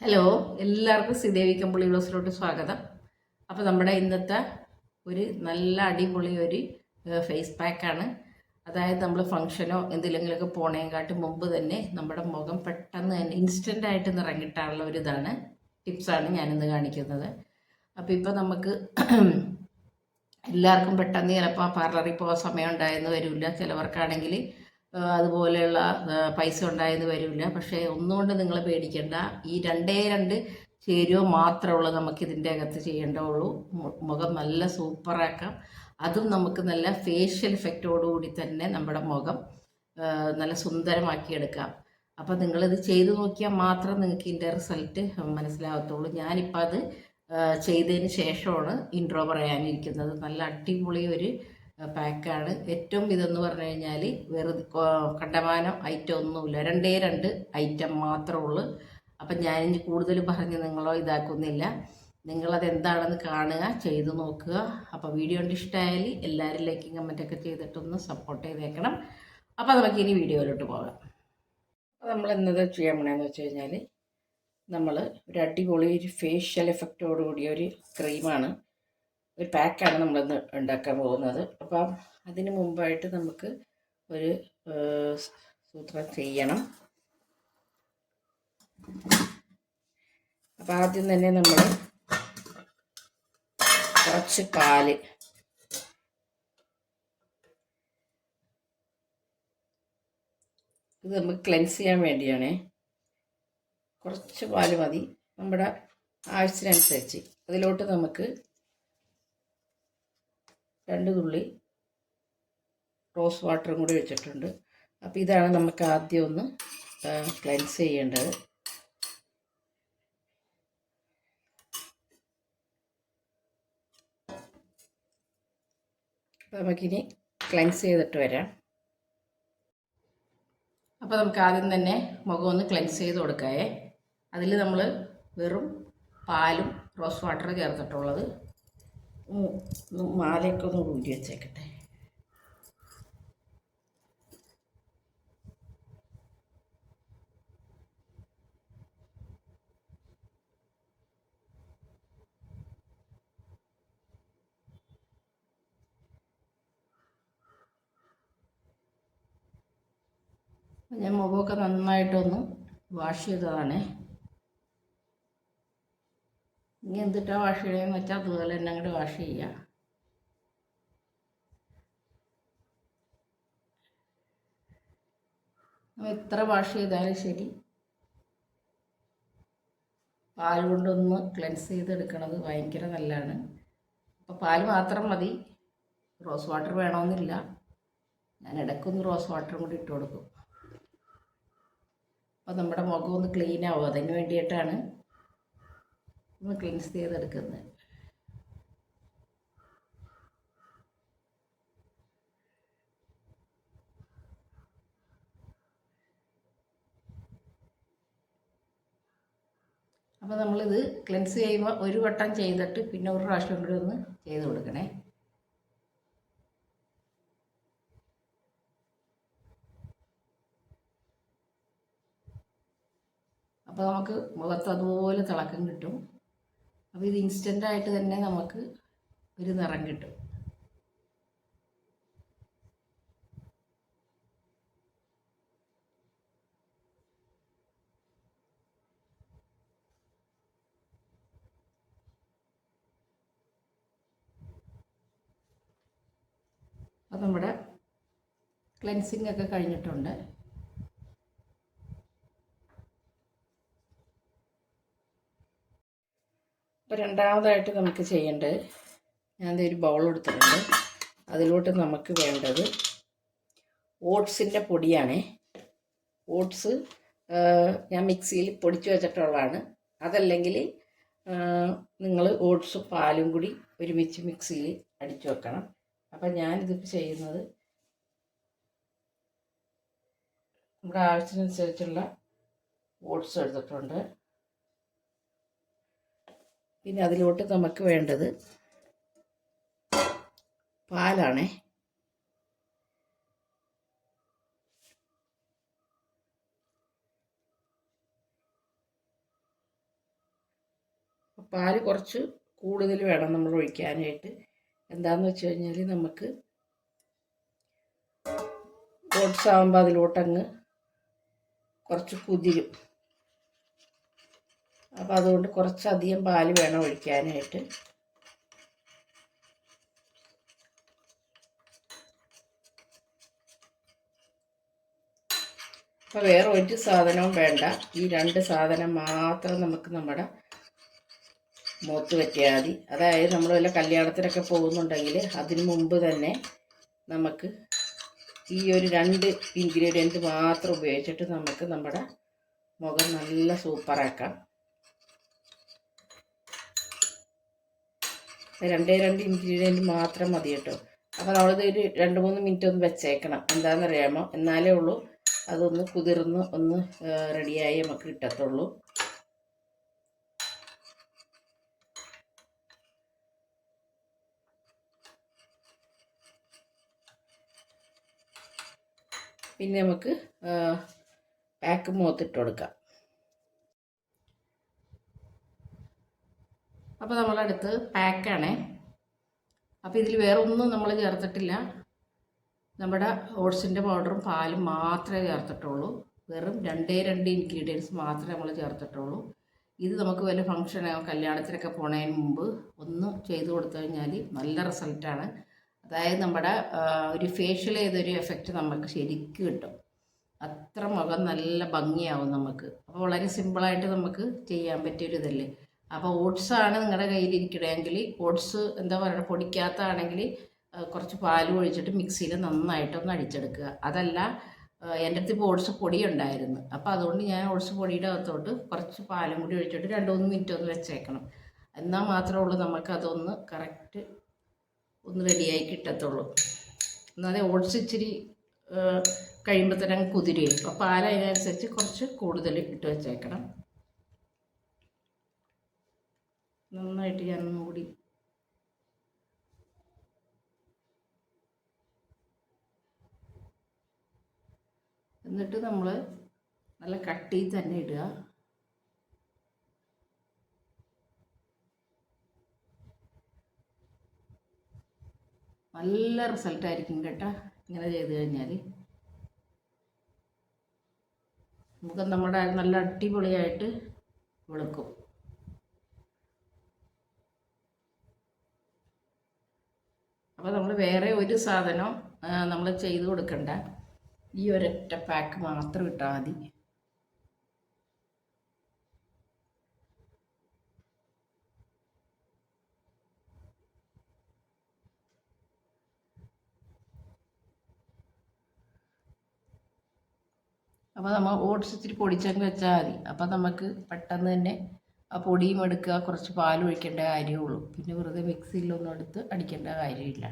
Hello എല്ലാവർക്കും ശ്രീദേവി കമ്പിളി ബ്ലോസിലോട്ട് സ്വാഗതം. അപ്പോൾ നമ്മുടെ ഇന്നത്തെ ഒരു നല്ല അടിപൊളി ഒരു ഫേസ് പാക്കാണ് അതായത് നമ്മൾ ഫംഗ്ഷനോ എന്തിലെങ്കിലുമൊക്കെ പോണേക്കാട്ട് മുമ്പ് തന്നെ നമ്മുടെ മുഖം പെട്ടെന്ന് തന്നെ ഇൻസ്റ്റന്റ് ആയിട്ട് നിറങ്ങിട്ടാനുള്ള ഒരു ഇതാണ്. ടിപ്സാണ് ഞാനിന്ന് കാണിക്കുന്നത്. അപ്പോൾ ഇപ്പോൾ നമുക്ക് എല്ലാവർക്കും പെട്ടെന്ന് ചിലപ്പോൾ പാർലറിൽ പോകാൻ സമയം ഉണ്ടായെന്ന് വരില്ല ചിലവർക്കാണെങ്കിൽ അതുപോലെയുള്ള പൈസ ഉണ്ടായെന്ന് വരില്ല. പക്ഷേ ഒന്നുകൊണ്ട് നിങ്ങൾ പേടിക്കേണ്ട. ഈ രണ്ടേ രണ്ട് ചേരുവ മാത്രമുള്ളൂ നമുക്ക് ഇതിന്റെ അകത്ത് ചെയ്യേണ്ടതുള്ളൂ. മുഖം നല്ല സൂപ്പറാക്കാം. അതും നമുക്ക് നല്ല ഫേഷ്യൽ എഫക്റ്റോടുകൂടി തന്നെ നമ്മുടെ മുഖം നല്ല സുന്ദരമാക്കിയെടുക്കാം. അപ്പോൾ നിങ്ങളിത് ചെയ്തു നോക്കിയാൽ മാത്രം നിങ്ങൾക്ക് ഇതിന്റെ റിസൾട്ട് മനസ്സിലാകത്തുള്ളൂ. ഞാനിപ്പോൾ അത് ചെയ്തതിന് ശേഷമാണ് ഇൻട്രോ പറയാനിരിക്കുന്നത്. നല്ല അടിപൊളി ഒരു പാക്കാണ്. ഏറ്റവും ഇതെന്ന് പറഞ്ഞു കഴിഞ്ഞാൽ വെറുതെ കണ്ടമാനം ഐറ്റം ഒന്നുമില്ല. രണ്ടേ രണ്ട് ഐറ്റം മാത്രമേ ഉള്ളൂ. അപ്പം ഞാനിനി കൂടുതൽ പറഞ്ഞ് നിങ്ങളോ ഇതാക്കുന്നില്ല. നിങ്ങളത് എന്താണെന്ന് കാണുക ചെയ്തു നോക്കുക. അപ്പോൾ വീഡിയോ കൊണ്ട് ഇഷ്ടമായാൽ എല്ലാവരും ലൈക്കും കമന്റൊക്കെ ചെയ്തിട്ടൊന്ന് സപ്പോർട്ട് ചെയ്തേക്കണം. അപ്പോൾ നമുക്ക് ഇനി വീഡിയോയിലോട്ട് പോകാം. അപ്പോൾ നമ്മൾ എന്നത് ചെയ്യാൻ പോണെന്ന് വെച്ച് കഴിഞ്ഞാൽ നമ്മൾ ഒരു അടിപൊളി ഒരു ഫേഷ്യൽ എഫക്റ്റോട് കൂടിയ ഒരു ക്രീമാണ് ഒരു പാക്കാണ് നമ്മളിന്ന് ഉണ്ടാക്കാൻ പോകുന്നത്. അപ്പം അതിന് മുമ്പായിട്ട് നമുക്ക് ഒരു സൂത്രം ചെയ്യണം. അപ്പം ആദ്യം തന്നെ നമ്മൾ കുറച്ച് പാൽ ഇത് നമുക്ക് ക്ലെൻസ് ചെയ്യാൻ വേണ്ടിയാണേ. കുറച്ച് പാൽ മതി. നമ്മുടെ ആവശ്യത്തിനനുസരിച്ച്. അതിലോട്ട് നമുക്ക് രണ്ട് തുള്ളി റോസ് വാട്ടറും കൂടി വെച്ചിട്ടുണ്ട്. അപ്പോൾ ഇതാണ് നമുക്ക് ആദ്യം ഒന്ന് ക്ലെൻസ് ചെയ്യേണ്ടത്. അപ്പോൾ നമുക്കിനി ക്ലെൻസ് ചെയ്തിട്ട് വരാം. അപ്പോൾ നമുക്ക് ആദ്യം തന്നെ മുഖം ഒന്ന് ക്ലെൻസ് ചെയ്ത് കൊടുക്കാവേ. അതിൽ നമ്മൾ വെറും പാലും റോസ് വാട്ടർ ചേർത്തിട്ടുള്ളത് മാലയൊക്കെ ഒന്ന് ഊരി വെച്ചേക്കട്ടെ. ഞാൻ മുഖമൊക്കെ നന്നായിട്ടൊന്ന് വാഷ് ചെയ്തതാണ്. ഇനി എന്തിട്ടാണ് വാഷ് ചെയ്യണമെന്ന് വെച്ചാൽ അതുപോലെ തന്നെ അങ്ങോട്ട് വാഷ് ചെയ്യുക എത്ര വാഷ് ചെയ്താലും ശരി. പാൽ കൊണ്ടൊന്ന് ക്ലെൻസ് ചെയ്തെടുക്കണത് ഭയങ്കര നല്ലതാണ്. അപ്പോൾ പാൽ മാത്രം മതി. റോസ് വാട്ടർ വേണമെന്നില്ല ഞാൻ ഇടയ്ക്കൊന്ന് റോസ് വാട്ടറും കൂടി ഇട്ട് കൊടുക്കും. അപ്പോൾ നമ്മുടെ മുഖം ഒന്ന് ക്ലീൻ ആവും. അതിന് വേണ്ടിയിട്ടാണ് ഒന്ന് ക്ലീൻസ് ചെയ്തെടുക്കുന്നത്. അപ്പോൾ നമ്മളിത് ക്ലെൻസ് ചെയ്യുമ്പോൾ ഒരു വട്ടം ചെയ്തിട്ട് പിന്നെ ഒരു പ്രാവശ്യം കൂടി ഒന്ന് ചെയ്ത് കൊടുക്കണേ. അപ്പോൾ നമുക്ക് മുഖത്ത് അതുപോലെ തിളക്കം കിട്ടും. അപ്പോൾ ഇത് ഇൻസ്റ്റന്റ് ആയിട്ട് തന്നെ നമുക്ക് ഒരു നിറം കിട്ടും. അപ്പം നമ്മുടെ ക്ലെൻസിങ് ഒക്കെ കഴിഞ്ഞിട്ടുണ്ട്. അപ്പോൾ രണ്ടാമതായിട്ട് നമുക്ക് ചെയ്യേണ്ടത് ഞാൻ ഒരു ബൗൾ എടുത്തിട്ടുണ്ട്. അതിലോട്ട് നമുക്ക് വേണ്ടത് ഓട്സിന്റെ പൊടിയാണ്. ഓട്സ് ഞാൻ മിക്സിയിൽ പൊടിച്ചു വെച്ചിട്ടുള്ളതാണ്. അതല്ലെങ്കിൽ നിങ്ങൾ ഓട്സും പാലും കൂടി ഒരുമിച്ച് മിക്സിയിൽ അടിച്ചു വെക്കണം. അപ്പം ഞാനിതിപ്പോൾ ചെയ്യുന്നത് നമ്മുടെ ആവശ്യത്തിനനുസരിച്ചുള്ള ഓട്സ് എടുത്തിട്ടുണ്ട്. പിന്നെ അതിലോട്ട് നമുക്ക് വേണ്ടത് പാലാണേ. പാൽ കുറച്ച് കൂടുതൽ വേണം നമ്മൾ ഒഴിക്കാനായിട്ട്. എന്താണെന്ന് വെച്ച് കഴിഞ്ഞാൽ നമുക്ക് ഓട്സ് ആകുമ്പോൾ അതിലോട്ടങ്ങ് കുറച്ച് കുതിരും. അപ്പോൾ അതുകൊണ്ട് കുറച്ചധികം പാൽ വേണം ഒഴിക്കാനായിട്ട്. അപ്പോൾ വേറെ ഒരു സാധനവും വേണ്ട. ഈ രണ്ട് സാധനം മാത്രം നമുക്ക് നമ്മുടെ മുഖത്ത് പറ്റിയാൽ മതി. അതായത് നമ്മൾ വല്ല കല്യാണത്തിനൊക്കെ പോകുന്നുണ്ടെങ്കിൽ അതിന് മുമ്പ് തന്നെ നമുക്ക് ഈ ഒരു രണ്ട് ഇൻഗ്രീഡിയന്റ് മാത്രം ഉപയോഗിച്ചിട്ട് നമുക്ക് നമ്മുടെ മുഖം നല്ല സൂപ്പറാക്കാം രണ്ടേ രണ്ട് ഇൻഗ്രീഡിയന്റ് മാത്രം മതി കേട്ടോ. അപ്പോൾ നമ്മളിത് ഒരു രണ്ട് മൂന്ന് മിനിറ്റ് ഒന്ന് വെച്ചേക്കണം. എന്താണെന്നറിയാമോ? എന്നാലേ ഉള്ളൂ. അതൊന്ന് കുതിർന്ന് ഒന്ന് റെഡിയായി നമുക്ക് കിട്ടത്തുള്ളൂ. പിന്നെ നമുക്ക് പാക്ക് മുഖത്തിട്ട് കൊടുക്കാം. അപ്പോൾ നമ്മളടുത്ത് പാക്കാണേ. അപ്പോൾ ഇതിൽ വേറെ ഒന്നും നമ്മൾ ചേർത്തിട്ടില്ല. നമ്മുടെ ഓട്സിന്റെ പൗഡറും പാലും മാത്രമേ ചേർത്തിട്ടുള്ളൂ. വെറും രണ്ടേ രണ്ട് ഇൻഗ്രീഡിയൻസ് മാത്രമേ നമ്മൾ ചേർത്തിട്ടുള്ളൂ. ഇത് നമുക്ക് വല്ല ഫംഗ്ഷനോ കല്യാണത്തിനൊക്കെ പോണതിന് മുമ്പ് ഒന്ന് ചെയ്ത് കൊടുത്തു കഴിഞ്ഞാൽ നല്ല റിസൾട്ടാണ് അതായത് നമ്മുടെ ഒരു ഫേഷ്യൽ ചെയ്തൊരു എഫക്റ്റ് നമുക്ക് ശരിക്കും കിട്ടും. അത്ര മുഖം നല്ല ഭംഗിയാവും നമുക്ക് അപ്പോൾ വളരെ സിമ്പിളായിട്ട് നമുക്ക് ചെയ്യാൻ പറ്റിയൊരു ഇതല്ലേ അപ്പോൾ ഓട്സ് ആണ് നിങ്ങളുടെ കയ്യിൽ ഇരിക്കണമെങ്കിൽ ഓട്സ് എന്താ പറയുക പൊടിക്കാത്തതാണെങ്കിൽ കുറച്ച് പാൽ ഒഴിച്ചിട്ട് മിക്സിയിൽ നന്നായിട്ടൊന്ന് അടിച്ചെടുക്കുക. അതല്ല എന്റെ അടുത്ത് ഇപ്പോൾ ഓട്സ് പൊടി ഉണ്ടായിരുന്നു അപ്പോൾ അതുകൊണ്ട് ഞാൻ ഓട്സ് പൊടിയുടെ അകത്തോട്ട് കുറച്ച് പാലും കൂടി ഒഴിച്ചിട്ട് രണ്ട് മൂന്ന് മിനിറ്റ് ഒന്ന് വെച്ചേക്കണം. എന്നാൽ മാത്രമേ ഉള്ളൂ നമുക്കതൊന്ന് കറക്റ്റ് ഒന്ന് റെഡിയായി കിട്ടത്തുള്ളൂ. എന്നാലേ ഓട്സ് ഇച്ചിരി കഴിയുമ്പോൾ തന്നെ കുതിരയും. അപ്പോൾ പാൽ അതിനനുസരിച്ച് കുറച്ച് കൂടുതൽ ഇട്ട് വെച്ചേക്കണം. നന്നായിട്ട് ഞാനൊന്നും കൂടി എന്നിട്ട് നമ്മൾ നല്ല കട്ടിയിൽ തന്നെ ഇടുക. നല്ല റിസൾട്ടായിരിക്കും കേട്ടോ. ഇങ്ങനെ ചെയ്ത് കഴിഞ്ഞാൽ നമുക്ക് നമ്മുടെ നല്ല അടിപൊളിയായിട്ട് വെളുക്കും. അപ്പോൾ നമ്മൾ വേറെ ഒരു സാധനം നമ്മൾ ചെയ്ത് കൊടുക്കണ്ട. ഈ ഒരൊറ്റ പാക്ക് മാത്രം ഇട്ടാൽ മതി. അപ്പോൾ നമ്മൾ ഓട്സ് ഇച്ചിരി പൊടിച്ചങ്ങ് വെച്ചാൽ മതി. അപ്പോൾ നമുക്ക് പെട്ടെന്ന് തന്നെ ആ പൊടിയും എടുക്കുക കുറച്ച് പാലും ഒഴിക്കേണ്ട കാര്യമുള്ളൂ പിന്നെ വെറുതെ മിക്സിയിലൊന്നും എടുത്ത് അടിക്കേണ്ട കാര്യമില്ല.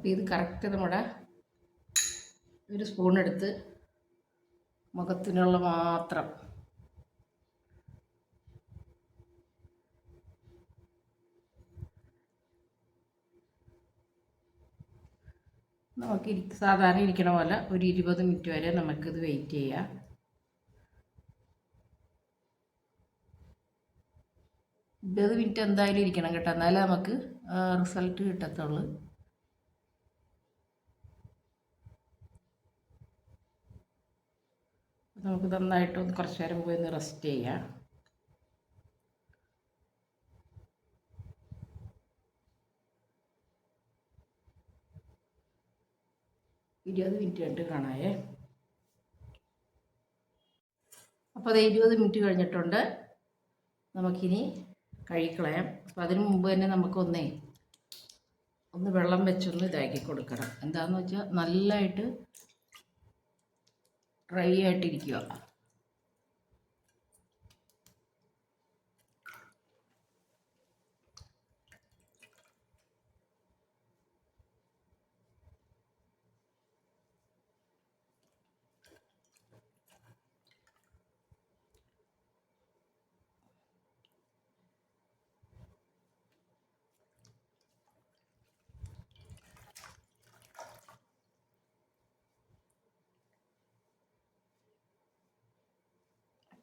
അപ്പോൾ ഇത് കറക്റ്റ് നമ്മുടെ ഒരു സ്പൂൺ എടുത്ത് മുഖത്തിനുള്ള മാത്രം. നമുക്ക് സാധാരണ ഇരിക്കണ പോലെ ഒരു ഇരുപത് മിനിറ്റ് വരെ നമുക്കിത് വെയിറ്റ് ചെയ്യാം. ഇരുപത് മിനിറ്റ് എന്തായാലും ഇരിക്കണം കേട്ടോ. എന്നാലേ നമുക്ക് റിസൾട്ട് കിട്ടത്തുള്ളൂ. നമുക്ക് നന്നായിട്ട് ഒന്ന് കുറച്ച് നേരം പോയി ഒന്ന് റെസ്റ്റ് ചെയ്യാം. ഇരുപത് മിനിറ്റ് കണ്ട് കാണായേ അപ്പോൾ അത് ഇരുപത് മിനിറ്റ് കഴിഞ്ഞിട്ടുണ്ട്. നമുക്കിനി കഴുകിക്കളയാം. അപ്പോൾ അതിന് മുമ്പ് തന്നെ നമുക്കൊന്നേ ഒന്ന് വെള്ളം വെച്ചൊന്ന് ഇതാക്കി കൊടുക്കണം. എന്താണെന്ന് വെച്ചാൽ നല്ലതായിട്ട് ഡ്രൈ ആയിട്ടിരിക്കുക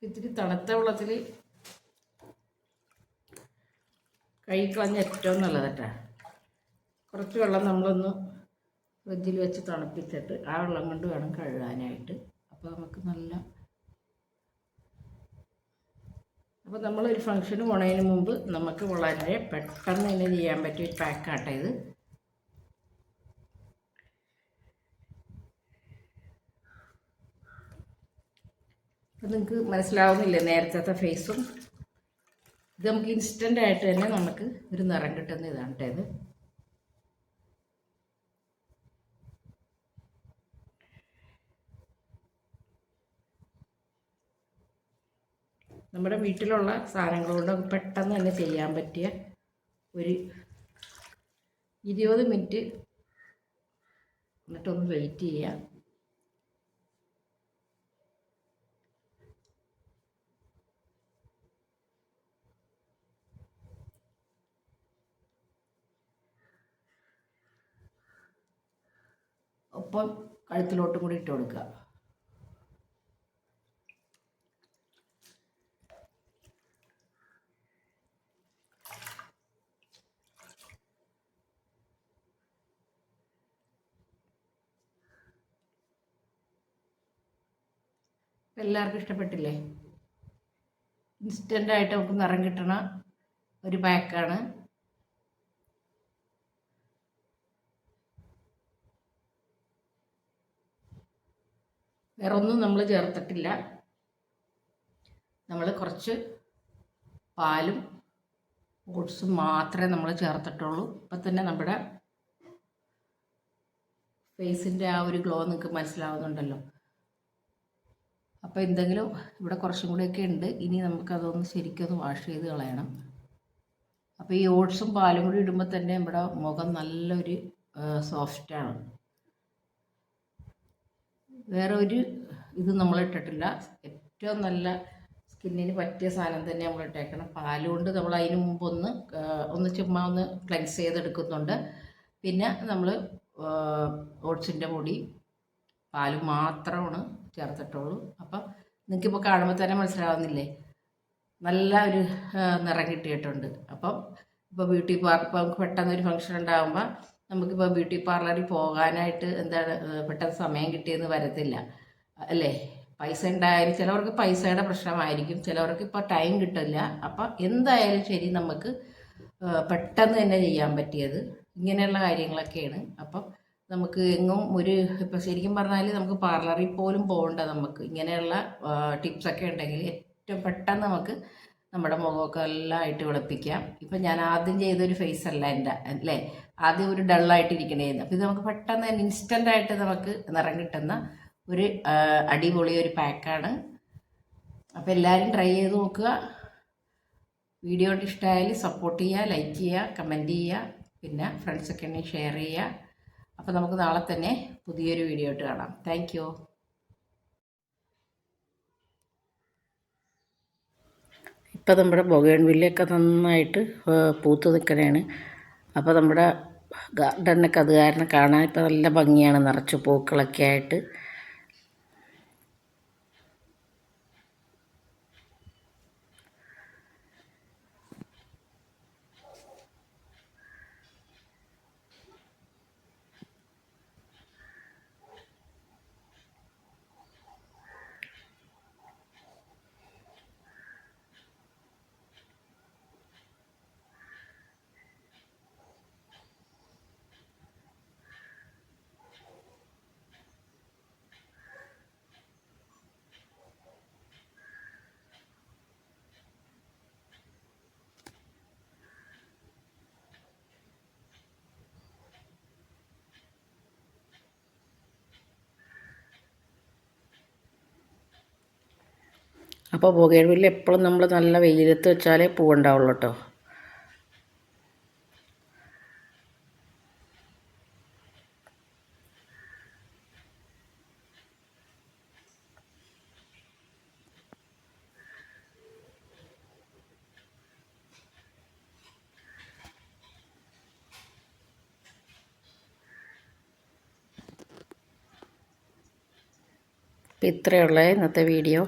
ഇത്തിരി തണുത്ത വെള്ളത്തിൽ കഴിക്കളഞ്ഞ ഏറ്റവും നല്ലതട്ടാ കുറച്ച് വെള്ളം നമ്മളൊന്ന് ഫ്രിഡ്ജിൽ വെച്ച് തണുപ്പിച്ചിട്ട് ആ വെള്ളം കൊണ്ട് വേണം കഴുകാനായിട്ട്. അപ്പോൾ നമുക്ക് നല്ല അപ്പോൾ നമ്മളൊരു ഫംഗ്ഷന് പോണതിന് മുമ്പ് നമുക്ക് വളരെ പെട്ടെന്ന് തന്നെ ചെയ്യാൻ പറ്റിയ ഒരു ഇത്. അപ്പം നിങ്ങൾക്ക് മനസ്സിലാവുന്നില്ലേ നേരത്തെ ഫേസും ഇത് നമുക്ക് ഇൻസ്റ്റന്റ് ആയിട്ട് തന്നെ നമുക്ക് ഒരു നിറം കിട്ടുന്ന ഇതാണ് ഇത്. നമ്മുടെ വീട്ടിലുള്ള സാധനങ്ങൾ കൊണ്ട് പെട്ടെന്ന് തന്നെ ചെയ്യാൻ പറ്റിയ ഒരു ഇരുപത് മിനിറ്റ് എന്നിട്ടൊന്ന് വെയിറ്റ് ചെയ്യാം. ഒപ്പം കഴുത്തിലോട്ടും കൂടി ഇട്ട് കൊടുക്കുക. എല്ലാവർക്കും ഇഷ്ടപ്പെട്ടില്ലേ? ഇൻസ്റ്റന്റായിട്ട് നമുക്ക് നിറം കിട്ടണ ഒരു പാക്കാണ്. വേറെ ഒന്നും നമ്മൾ ചേർത്തിട്ടില്ല. നമ്മൾ കുറച്ച് പാലും ഓട്സും മാത്രമേ നമ്മൾ ചേർത്തിട്ടുള്ളൂ. അപ്പം തന്നെ നമ്മുടെ ഫേസിന്റെ ആ ഒരു ഗ്ലോ നിങ്ങൾക്ക് മനസ്സിലാവുന്നുണ്ടല്ലോ. അപ്പോൾ എന്തെങ്കിലും ഇവിടെ കുറച്ചും കൂടെയൊക്കെ ഉണ്ട്. ഇനി നമുക്കതൊന്ന് ശരിക്കൊന്ന് വാഷ് ചെയ്ത് കളയണം. അപ്പോൾ ഈ ഓട്സും പാലും കൂടി ഇടുമ്പോൾ തന്നെ നമ്മുടെ മുഖം നല്ലൊരു സോഫ്റ്റാണ്. വേറെ ഒരു ഇത് നമ്മൾ ഇട്ടിട്ടില്ല. ഏറ്റവും നല്ല സ്കിന്നിന് പറ്റിയ സാധനം തന്നെ നമ്മൾ ഇട്ടേക്കണം. പാലുകൊണ്ട് നമ്മൾ അതിന് മുമ്പ് ഒന്ന് ഒന്ന് ചുമ്മാ ഒന്ന് ക്ലെൻസ് ചെയ്തെടുക്കുന്നുണ്ട്. പിന്നെ നമ്മൾ ഓട്സിന്റെ പൊടി പാൽ മാത്രമാണ് ചേർത്തിട്ടുള്ളൂ. അപ്പം നിങ്ങൾക്കിപ്പോൾ കാണുമ്പോൾ തന്നെ മനസ്സിലാവുന്നില്ലേ? നല്ല ഒരു നിറം കിട്ടിയിട്ടുണ്ട്. അപ്പം ഇപ്പോൾ ബ്യൂട്ടി പാർക്ക് ഇപ്പോൾ നമുക്ക് പെട്ടെന്ന് ഒരു ഫംഗ്ഷൻ ഉണ്ടാകുമ്പോൾ നമുക്കിപ്പോൾ ബ്യൂട്ടി പാർലറിൽ പോകാനായിട്ട് എന്താണ് പെട്ടെന്ന് സമയം കിട്ടിയെന്ന് വരത്തില്ല. അല്ലേ? പൈസ ഉണ്ടായാലും ചിലവർക്ക് പൈസയുടെ പ്രശ്നമായിരിക്കും. ചിലവർക്ക് ഇപ്പോൾ ടൈം കിട്ടില്ല. അപ്പം എന്തായാലും ശരി നമുക്ക് പെട്ടെന്ന് തന്നെ ചെയ്യാൻ പറ്റിയത് ഇങ്ങനെയുള്ള കാര്യങ്ങളൊക്കെയാണ്. അപ്പം നമുക്ക് എങ്ങും ഒരു ഇപ്പം ശരിക്കും പറഞ്ഞാൽ നമുക്ക് പാർലറിൽ പോലും പോകണ്ട നമുക്ക് ഇങ്ങനെയുള്ള ടിപ്സൊക്കെ ഉണ്ടെങ്കിൽ ഏറ്റവും പെട്ടെന്ന് നമുക്ക് നമ്മുടെ മുഖമൊക്കെ എല്ലാം ആയിട്ട് വെളുപ്പിക്കാം ഇപ്പം ഞാൻ ആദ്യം ചെയ്തൊരു ഫേസ് അല്ല എന്റെ അല്ലേ? ആദ്യം ഒരു ഡള്ളായിട്ടിരിക്കണേന്ന് അപ്പം ഇത് നമുക്ക് പെട്ടെന്ന് തന്നെ ഇൻസ്റ്റന്റ് ആയിട്ട് നമുക്ക് നിറം കിട്ടുന്ന ഒരു അടിപൊളി ഒരു പാക്കാണ് അപ്പോൾ എല്ലാവരും ട്രൈ ചെയ്ത് നോക്കുക. വീഡിയോ ഇഷ്ടമായാലും സപ്പോർട്ട് ചെയ്യുക ലൈക്ക് ചെയ്യുക കമന്റ് ചെയ്യുക പിന്നെ ഫ്രണ്ട്സൊക്കെ ഉണ്ടെങ്കിൽ ഷെയർ ചെയ്യുക. അപ്പോൾ നമുക്ക് നാളെ തന്നെ പുതിയൊരു വീഡിയോ ആയിട്ട് കാണാം. താങ്ക് ഇപ്പം നമ്മുടെ ബൊഗേൺ വില്ലയൊക്കെ നന്നായിട്ട് പൂത്ത് നിൽക്കണേണ്. അപ്പോൾ നമ്മുടെ ഗാർഡനൊക്കെ അത് കാരണം കാണാൻ ഇപ്പം നല്ല ഭംഗിയാണ് നിറച്ച് പൂക്കളൊക്കെ ആയിട്ട്. അപ്പോൾ ബൊഗേൺവില്ല എപ്പോഴും നമ്മൾ നല്ല വെയിലത്ത് വെച്ചാലേ പൂവുണ്ടാവുള്ളൂ കേട്ടോ ഇത്രയുള്ള ഇന്നത്തെ വീഡിയോ.